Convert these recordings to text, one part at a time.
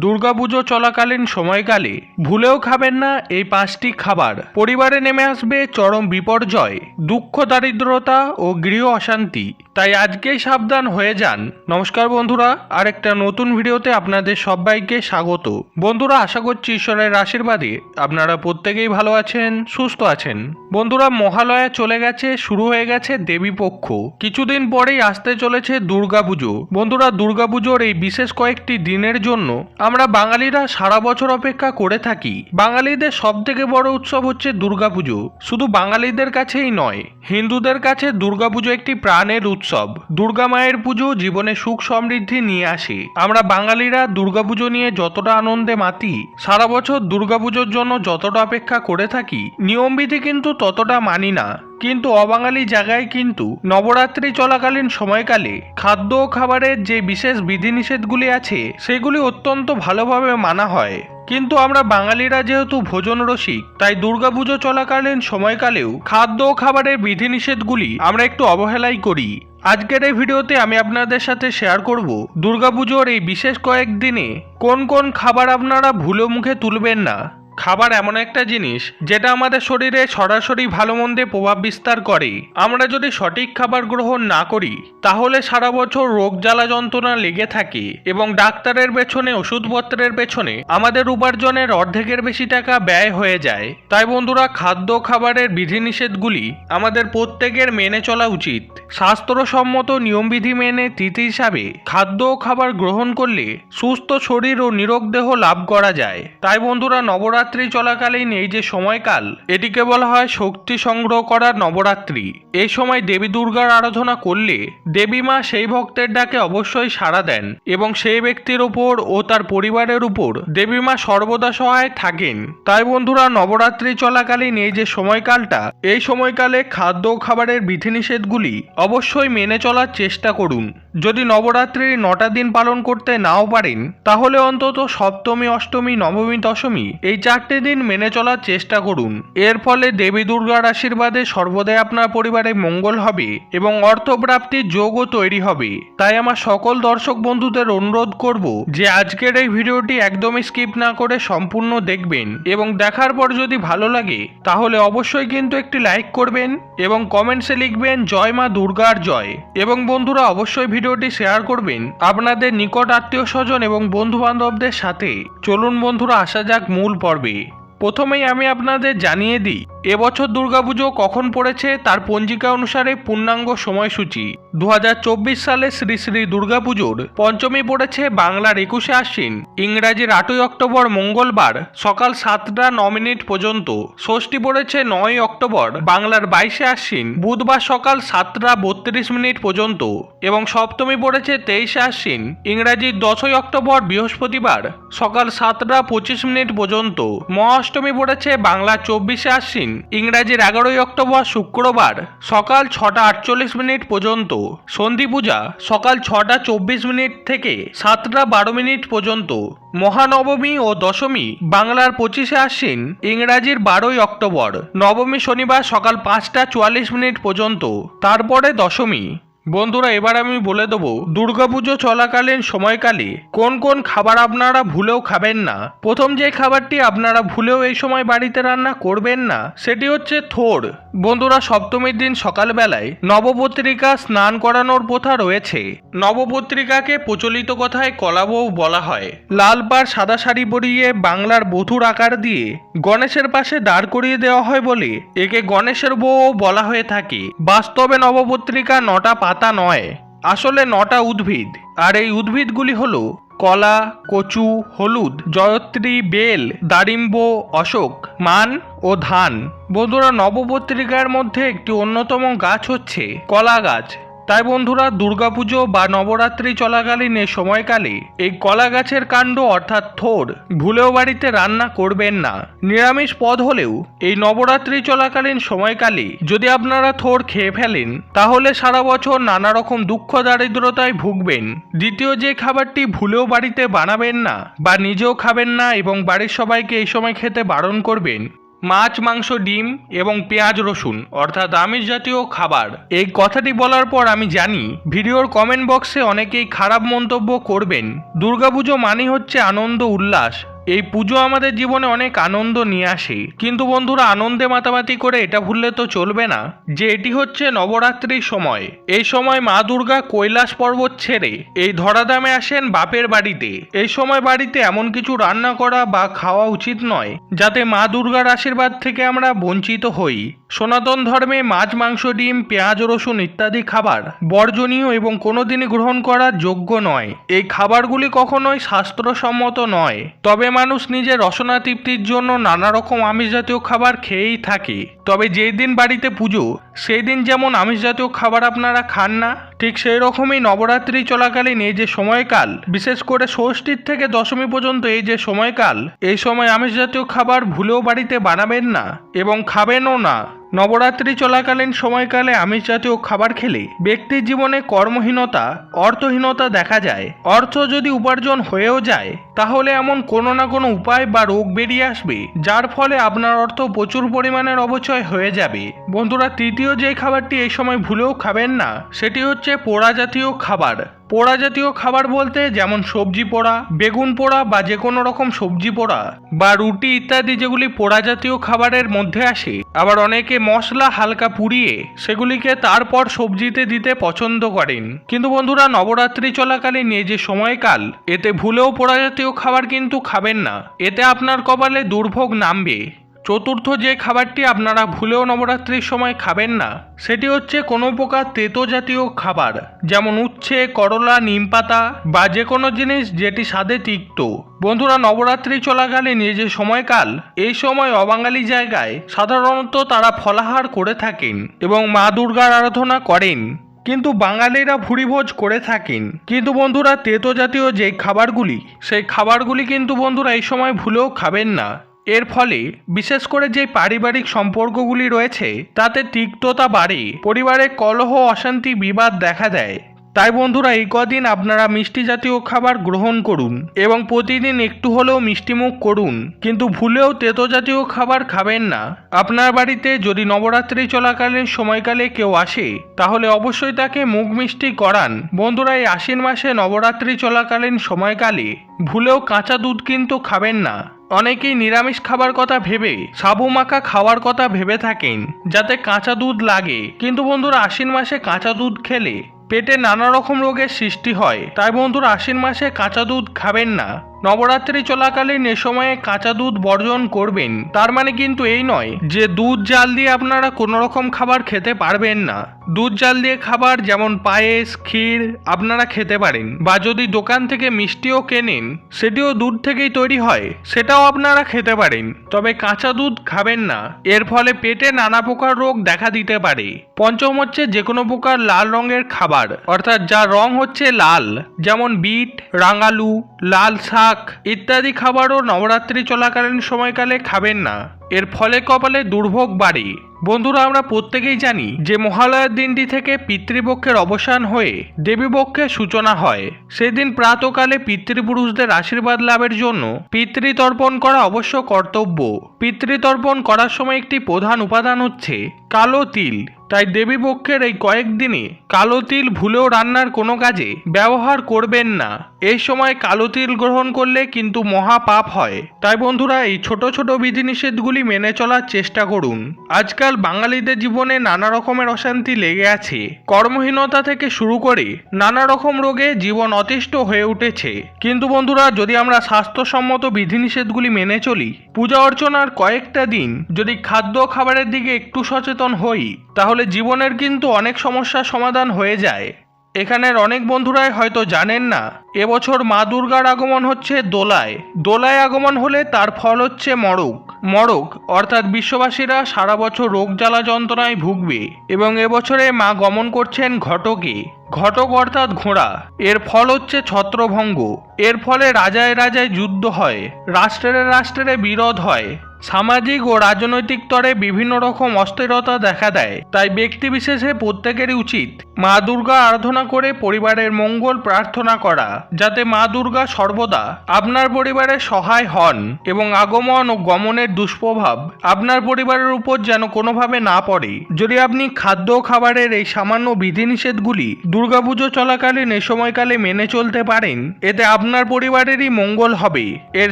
দুর্গাপুজো চলাকালীন সময়কালে ভুলেও খাবেন না এই পাঁচটি খাবার। পরিবারে নেমে আসবে চরম বিপর্যয়, দুঃখ, দারিদ্রতা ও গৃহ অশান্তি। তাই আজকেই সাবধান হয়ে যান। নমস্কার বন্ধুরা, আরেকটা নতুন ভিডিওতে আপনাদের সবাইকে স্বাগত। বন্ধুরা, আশা করছি ঈশ্বরের আশীর্বাদে আপনারা প্রত্যেকেই ভালো আছেন, সুস্থ আছেন। বন্ধুরা, মহালয়া চলে গেছে, শুরু হয়ে গেছে দেবী পক্ষ। কিছুদিন পরেই আসতে চলেছে দুর্গাপুজো। বন্ধুরা, দুর্গাপুজোর এই বিশেষ কয়েকটি দিনের জন্য আমরা বাঙালিরা সারা বছর অপেক্ষা করে থাকি। বাঙালিদের সব থেকে বড় উৎসব হচ্ছে দুর্গাপুজো। শুধু বাঙালিদের কাছেই নয়, হিন্দুদের কাছে দুর্গাপুজো একটি প্রাণের উৎসব। দুর্গা মায়ের পুজো জীবনে সুখ সমৃদ্ধি নিয়ে আসে। আমরা বাঙালিরা দুর্গাপুজো নিয়ে যতটা আনন্দে মাতি, সারা বছর দুর্গাপুজোর জন্য যতটা অপেক্ষা করে থাকি, নিয়মবিধি কিন্তু ততটা মানি না। কিন্তু অবাঙালি জায়গায় কিন্তু নবরাত্রি চলাকালীন সময়কালে খাদ্য ও খাবারের যে বিশেষ বিধিনিষেধগুলি আছে, সেগুলি অত্যন্ত ভালোভাবে মানা হয়। কিন্তু আমরা বাঙালিরা যেহেতু ভোজন রসিক তাই দুর্গাপুজো চলাকালীন সময়কালেও খাদ্য ও খাবারের বিধিনিষেধগুলি আমরা একটু অবহেলাই করি। আজকের এই ভিডিওতে আমি আপনাদের সাথে শেয়ার করব দুর্গাপুজোর এই বিশেষ কয়েকদিনে কোন কোন খাবার আপনারা ভুলো মুখে তুলবেন না। খাবার এমন একটা জিনিস যেটা আমাদের শরীরে সরাসরি ভালো মন্দে প্রভাব বিস্তার করে আমরা যদি সঠিক খাবার গ্রহণ না করি, তাহলে সারা বছর রোগ জ্বালা যন্ত্রণা লেগে থাকে এবং ডাক্তারের পেছনে, ওষুধপত্রের পেছনে আমাদের উপার্জনের অর্ধেকের বেশি টাকা ব্যয় হয়ে যায়। তাই বন্ধুরা, খাদ্য, খাবারের বিধিনিষেধগুলি আমাদের প্রত্যেকের মেনে চলা উচিত। স্বাস্থ্যসম্মত নিয়মবিধি মেনে তিথি হিসাবে খাদ্য খাবার গ্রহণ করলে সুস্থ শরীর ও নিরোগ দেহ লাভ করা যায়। তাই বন্ধুরা, নবরাত্রি চলাকালীন এই যে সময়কাল, এটিকে বলা হয় শক্তি সংগ্রহ করার নবরাত্রি। এই সময় দেবী দুর্গার আরাধনা করলে দেবী মা সেই ভক্তের ডাকে অবশ্যই সাড়া দেন এবং সেই ব্যক্তির উপর ও তার পরিবারের উপর দেবী মা সর্বদা সহায় থাকেন। তাই বন্ধুরা, নবরাত্রি চলাকালীন এই যে সময়কালটা, এই সময়কালে খাদ্য ও খাবারের বিধিনিষেধগুলি অবশ্যই মেনে চলার চেষ্টা করুন। যদি নবরাত্রির নটা দিন পালন করতে নাও পারেন, তাহলে অন্তত সপ্তমী, অষ্টমী, নবমী, দশমী এই চারটে দিন মেনে চলার চেষ্টা করুন। এর ফলে দেবী দুর্গার আশীর্বাদে সর্বদাই আপনার পরিবারে মঙ্গল হবে এবং অর্থপ্রাপ্তির যোগও তৈরি হবে। তাই আমার সকল দর্শক বন্ধুদের অনুরোধ করব যে আজকের এই ভিডিওটি একদমই স্কিপ না করে সম্পূর্ণ দেখবেন এবং দেখার পর যদি ভালো লাগে, তাহলে অবশ্যই কিন্তু একটি লাইক করবেন এবং কমেন্টসে লিখবেন, জয় মা দুর্গার জয়। এবং বন্ধুরা, অবশ্যই ভিডিওটি শেয়ার করবেন। আপনাদের নিকট আত্মীয় স্বজন এবং বন্ধু বান্ধবদের সাথে চলুন বন্ধুরা আসা যাক মূল পর্বে। প্রথমেই আমি আপনাদের জানিয়ে দিই এবছর দুর্গাপুজো কখন পড়েছে তার পঞ্জিকা অনুসারে পূর্ণাঙ্গ সময়সূচি। দু হাজার চব্বিশ সালে শ্রী শ্রী দুর্গাপুজোর পঞ্চমী পড়েছে বাংলার একুশে আশ্বিন। ইংরাজির আটই অক্টোবর মঙ্গলবার সকাল সাতটা ন মিনিট পর্যন্ত। ষষ্ঠী পড়েছে নয় অক্টোবর বাংলার বাইশে আশ্বিন। বুধবার সকাল সাতটা বত্রিশ মিনিট পর্যন্ত। এবং সপ্তমী পড়েছে তেইশে আশ্বিন। ইংরাজির দশই অক্টোবর বৃহস্পতিবার সকাল সাতটা পঁচিশ মিনিট পর্যন্ত। মহাষ্টমী পড়েছে বাংলা চব্বিশে আশ্বিন। ইংরাজির এগারোই অক্টোবর শুক্রবার, সকাল ছটা আটচল্লিশ মিনিট পর্যন্ত, সন্ধি পূজা, সকাল ছটা চব্বিশ মিনিট থেকে সাতটা বারো মিনিট পর্যন্ত, মহানবমী ও দশমী, বাংলার পঁচিশে আশ্বিন, ইংরাজির বারোই অক্টোবর, নবমী শনিবার সকাল পাঁচটা চুয়াল্লিশ মিনিট পর্যন্ত, তারপরে দশমী। বন্ধুরা, এবার আমি বলে দেবো, দুর্গাপুজো চলাকালীন সময়কালে কোন কোন খাবার আপনারা ভুলেও খাবেন না। প্রথম যে খাবারটি আপনারা ভুলেও এই সময় বাড়িতে রান্না করবেন না, সেটি হচ্ছে থোর। বন্ধুরা, সপ্তমীর দিন সকালবেলায় নবপত্রিকা স্নান করানোর প্রথা রয়েছে। নবপত্রিকাকে প্রচলিত কথায় কলাবউ বলা হয়। লাল পাড় সাদা শাড়ি পরিয়ে বাংলার বধুর আকার দিয়ে গণেশের পাশে দাঁড় করিয়ে দেওয়া হয় বলে একে গণেশের বউও বলা হয়ে থাকে। বাস্তবে নবপত্রিকা নটা পাতা নয়। আসলে নটা উদ্ভিদ। আর এই উদ্ভিদগুলি হল কলা, কচু, হলুদ, জয়ত্রী, বেল, দারিম্ব, অশোক, মান ও ধান। বন্ধুরা, নবপত্রিকার মধ্যে একটি অন্যতম গাছ হচ্ছে কলা গাছ। তাই বন্ধুরা দুর্গাপুজো বা নবরাত্রি চলাকালীন এই সময়কালে এই কলা গাছের কাণ্ড অর্থাৎ থোর ভুলেও বাড়িতে রান্না করবেন না। নিরামিষ পদ হলেও এই নবরাত্রি চলাকালীন সময়কালে যদি আপনারা থোর খেয়ে ফেলেন, তাহলে সারা বছর নানা রকম দুঃখ দারিদ্রতায় ভুগবেন। দ্বিতীয় যে খাবারটি ভুলেও বাড়িতে বানাবেন না বা নিজেও খাবেন না এবং বাড়ির সবাইকে এই সময় খেতে বারণ করবেন মাছ, মাংস, ডিম এবং পেঁয়াজ, রসুন, অর্থাৎ আমিষ জাতীয় খাবার। এই কথাটি বলার পর আমি জানি, ভিডিওর কমেন্ট বক্সে অনেকেই খারাপ মন্তব্য করবেন। দুর্গাপুজো মানে হচ্ছে আনন্দ, উল্লাস। এই পুজো আমাদের জীবনে অনেক আনন্দ নিয়ে আসে। কিন্তু বন্ধুরা, আনন্দে মাতামাতি করে এটা ভুললে তো চলবে না। যে এটি হচ্ছে নবরাত্রির সময়। এই সময় মা দুর্গা কৈলাস পর্বত ছেড়ে এই ধরাধামে আসেন বাপের বাড়িতে। এই সময় বাড়িতে এমন কিছু রান্না করা বা খাওয়া উচিত নয়, যাতে মা দুর্গার আশীর্বাদ থেকে আমরা বঞ্চিত হই। সনাতন ধর্মে মাছ, মাংস, ডিম, পেঁয়াজ, রসুন ইত্যাদি খাবার বর্জনীয় এবং কোনোদিনই গ্রহণ করার যোগ্য নয়। এই খাবারগুলি কখনোই স্বাস্থ্যসম্মত নয়। তবে মানুষ নিজের রসনা তৃপ্তির জন্য নানা রকম আমিষ জাতীয় খাবার খেয়েই থাকে। তবে যেই দিন বাড়িতে পুজো, সেই দিন যেমন আমিষ জাতীয় খাবার আপনারা খান না, ঠিক সেই রকমই নবরাত্রি চলাকালীন এই যে সময়কাল, বিশেষ করে ষষ্ঠীর থেকে দশমী পর্যন্ত এই যে সময়কাল, এই সময় আমিষ জাতীয় খাবার ভুলেও বাড়িতে বানাবেন না এবং খাবেনও না। নবরাত্রি চলাকালীন সময়কালে আমিষ জাতীয় খাবার খেলে ব্যক্তির জীবনে কর্মহীনতা, অর্থহীনতা দেখা যায়। অর্থ যদি উপার্জন হয়েও যায়, তাহলে এমন কোনো না কোনো উপায় বা রোগ বেরিয়ে আসবে, যার ফলে আপনার অর্থ প্রচুর পরিমাণের অবচয় হয়ে যাবে। বন্ধুরা, তৃতীয় যে খাবারটি এই সময় ভুলেও খাবেন না, সেটি হচ্ছে পোড়া জাতীয় খাবার। পোড়া জাতীয় খাবার বলতে যেমন সবজি পোড়া, বেগুন পোড়া বা যে কোনো রকম সবজি পোড়া বা রুটি ইত্যাদি যেগুলি পোড়া জাতীয় খাবারের মধ্যে আসে। আবার অনেকে মশলা হালকা পুড়িয়ে সেগুলিকে তারপর সবজিতে দিতে পছন্দ করেন। কিন্তু বন্ধুরা, নবরাত্রি চলাকালীন এই যে সময়কাল, এতে ভুলেও পোড়া জাতীয় খাবার কিন্তু খাবেন না। এতে আপনার কপালে দুর্ভোগ নামবে। চতুর্থ যে খাবারটি আপনারা ভুলেও নবরাত্রির সময় খাবেন না, সেটি হচ্ছে কোনো প্রকার তেতো জাতীয় খাবার, যেমন উচ্ছে, করলা নিমপাতা বা যে কোনো জিনিস যেটি স্বাদে তিক্ত। বন্ধুরা, নবরাত্রি চলাকালীন এই যে সময়কাল, এই সময় অবাঙালি জায়গায় সাধারণত তারা ফলাহার করে থাকেন এবং মা দুর্গার আরাধনা করেন। কিন্তু বাঙালিরা ভুরিভোজ করে থাকেন। কিন্তু বন্ধুরা, তেতো জাতীয় যে খাবারগুলি, সেই খাবারগুলি কিন্তু বন্ধুরা এই সময় ভুলেও খাবেন না। এর ফলে, বিশেষ করে যে পারিবারিক সম্পর্কগুলি রয়েছে, তাতে তিক্ততা বাড়ে, পরিবারে কলহ, অশান্তি, বিবাদ দেখা দেয়। তাই বন্ধুরা, এই কদিন আপনারা মিষ্টি জাতীয় খাবার গ্রহণ করুন এবং প্রতিদিন একটু হলেও মিষ্টিমুখ করুন। কিন্তু ভুলেও তেতো জাতীয় খাবার খাবেন না। আপনার বাড়িতে যদি নবরাত্রি চলাকালীন সময়কালে কেউ আসে, তাহলে অবশ্যই তাকে মুখ মিষ্টি করান। বন্ধুরা, এই আশ্বিন মাসে নবরাত্রি চলাকালীন সময়কালে ভুলেও কাঁচা দুধ কিন্তু খাবেন না। অনেকেই নিরামিষ খাবার কথা ভেবে, সাবু মাখা খাওয়ার কথা ভেবে থাকেন, যাতে কাঁচা দুধ লাগে। কিন্তু বন্ধুরা, আশ্বিন মাসে কাঁচা দুধ খেলে পেটে নানা রকম রোগের সৃষ্টি হয়। তাই বন্ধুরা, আশ্বিন মাসে কাঁচা দুধ খাবেন না। নবরাত্রি চলাকালীন এ সময়ে কাঁচা দুধ বর্জন করবেন। তার মানে কিন্তু এই নয় যে দুধ জাল দিয়ে আপনারা কোনো রকম খাবার খেতে পারবেন না। দুধ জাল দিয়ে খাবার যেমন পায়েস, ক্ষীর আপনারা খেতে পারেন বা যদি দোকান থেকে মিষ্টিও কেনেন, সেটিও দুধ থেকেই তৈরি হয়, সেটাও আপনারা খেতে পারেন। তবে কাঁচা দুধ খাবেন না, এর ফলে পেটে নানা প্রকার রোগ দেখা দিতে পারে। পঞ্চম হচ্ছে যে কোনো প্রকার লাল রঙের খাবার, অর্থাৎ যার রং হচ্ছে লাল, যেমন বিট, রাঙালু, লাল শাক ইত্যাদি খাবারও নবরাত্রি চলাকালীন সময়কালে খাবেন না। এর ফলে কপালে দুর্ভোগ বাড়ে। বন্ধুরা, আমরা প্রত্যেকেই জানি যে মহালয়ার দিনটি থেকে পিতৃপক্ষের অবসান হয়ে দেবীপক্ষের সূচনা হয়। সেদিন প্রাতকালে পিতৃপুরুষদের আশীর্বাদ লাভের জন্য পিতৃতর্পণ করা অবশ্য কর্তব্য। পিতৃতর্পণ করার সময় একটি প্রধান উপাদান হচ্ছে কালো তিল। তাই দেবীপক্ষের এই কয়েকদিনে কালো তিল ভুলেও রান্নার কোনো কাজে ব্যবহার করবেন না। এই সময় কালো তিল গ্রহণ করলে কিন্তু মহা পাপ হয়। তাই বন্ধুরা, এই ছোট ছোট বিধিনিষেধগুলি মেনে চলার চেষ্টা করুন। আজকাল বাঙালিদের জীবনে নানা রকমের অশান্তি লেগে আছে। কর্মহীনতা থেকে শুরু করে নানা রকম রোগে জীবন অতিষ্ঠ হয়ে উঠেছে। কিন্তু বন্ধুরা, যদি আমরা স্বাস্থ্যসম্মত বিধিনিষেধগুলি মেনে চলি, পূজা অর্চনার কয়েকটা দিন যদি খাদ্য খাবারের দিকে একটু সচেতন হই তাহলে জীবনের কিন্তু অনেক সমস্যার সমাধান হয়ে যায়। এখানের অনেক বন্ধুরাই হয়তো জানেন না, এবছর মা দুর্গার আগমন হচ্ছে দোলায়। দোলায় আগমন হলে তার ফল হচ্ছে মরক মরক অর্থাৎ বিশ্ববাসীরা সারা বছর রোগ জ্বালা যন্ত্রণায় ভুগবে এবং এবছরে মা গমন করছেন ঘটকে। ঘটক অর্থাৎ ঘোড়া, এর ফল হচ্ছে ছত্রভঙ্গ। এর ফলে রাজায় রাজায় যুদ্ধ হয়, রাষ্ট্রের রাষ্ট্রে বিরোধ হয়। সামাজিক ও রাজনৈতিক স্তরে বিভিন্ন রকম অস্থিরতা দেখা দেয়। তাই ব্যক্তি বিশেষে প্রত্যেকেরই উচিত মা দুর্গা আরাধনা করে পরিবারের মঙ্গল প্রার্থনা করা, যাতে মা দুর্গা সর্বদা আপনার পরিবারে সহায় হন এবং আগমন ও গমনের দুষ্প্রভাব আপনার পরিবারের উপর যেন কোনোভাবে না পড়ে। যদি আপনি খাদ্য খাবারের এই সামান্য বিধিনিষেধগুলি দুর্গাপুজো চলাকালীন এ সময়কালে মেনে চলতে পারেন, এতে আপনার পরিবারেরই মঙ্গল হবে। এর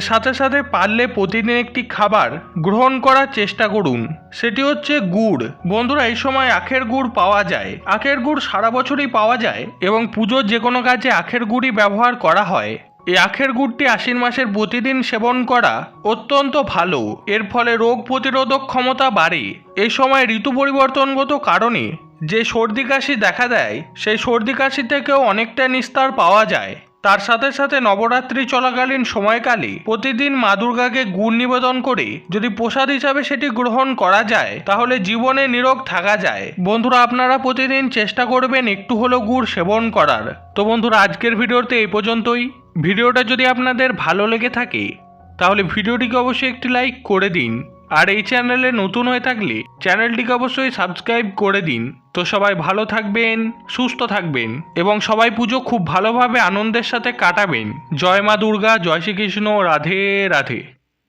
সাথে সাথে পারলে প্রতিদিন একটি খাবার গ্রহণ করার চেষ্টা করুন। সেটি হচ্ছে গুড়। বন্ধুরা, এই সময় আখের গুড় পাওয়া যায়। আখের গুড় সারা বছরই পাওয়া যায় এবং পুজোর যে কোনো কাজে আখের গুড়ই ব্যবহার করা হয়। এই আখের গুড়টি আশ্বিন মাসের প্রতিদিন সেবন করা অত্যন্ত ভালো। এর ফলে রোগ প্রতিরোধক ক্ষমতা বাড়ে। এই সময় ঋতু পরিবর্তনগত কারণে যে সর্দি কাশি দেখা দেয়, সেই সর্দি কাশি থেকেও অনেকটা নিস্তার পাওয়া যায়। তার সাথে সাথে নবরাত্রি চলাকালীন সময়কালে প্রতিদিন মা দুর্গাকে গুড় নিবেদন করে যদি প্রসাদ হিসাবে সেটি গ্রহণ করা যায়, তাহলে জীবনে নিরোগ থাকা যায়। বন্ধুরা, আপনারা প্রতিদিন চেষ্টা করবেন একটু হলেও গুড় সেবন করার। তো বন্ধুরা, আজকের ভিডিওতে এই পর্যন্তই। ভিডিওটা যদি আপনাদের ভালো লেগে থাকে, তাহলে ভিডিওটিকে অবশ্যই একটি লাইক করে দিন। আর এই চ্যানেলে নতুন হয়ে থাকলে চ্যানেলটিকে অবশ্যই সাবস্ক্রাইব করে দিন। তো সবাই ভালো থাকবেন, সুস্থ থাকবেন এবং সবাই পুজো খুব ভালোভাবে আনন্দের সাথে কাটাবেন। জয় মা দুর্গা, জয় শ্রীকৃষ্ণ, রাধে রাধে।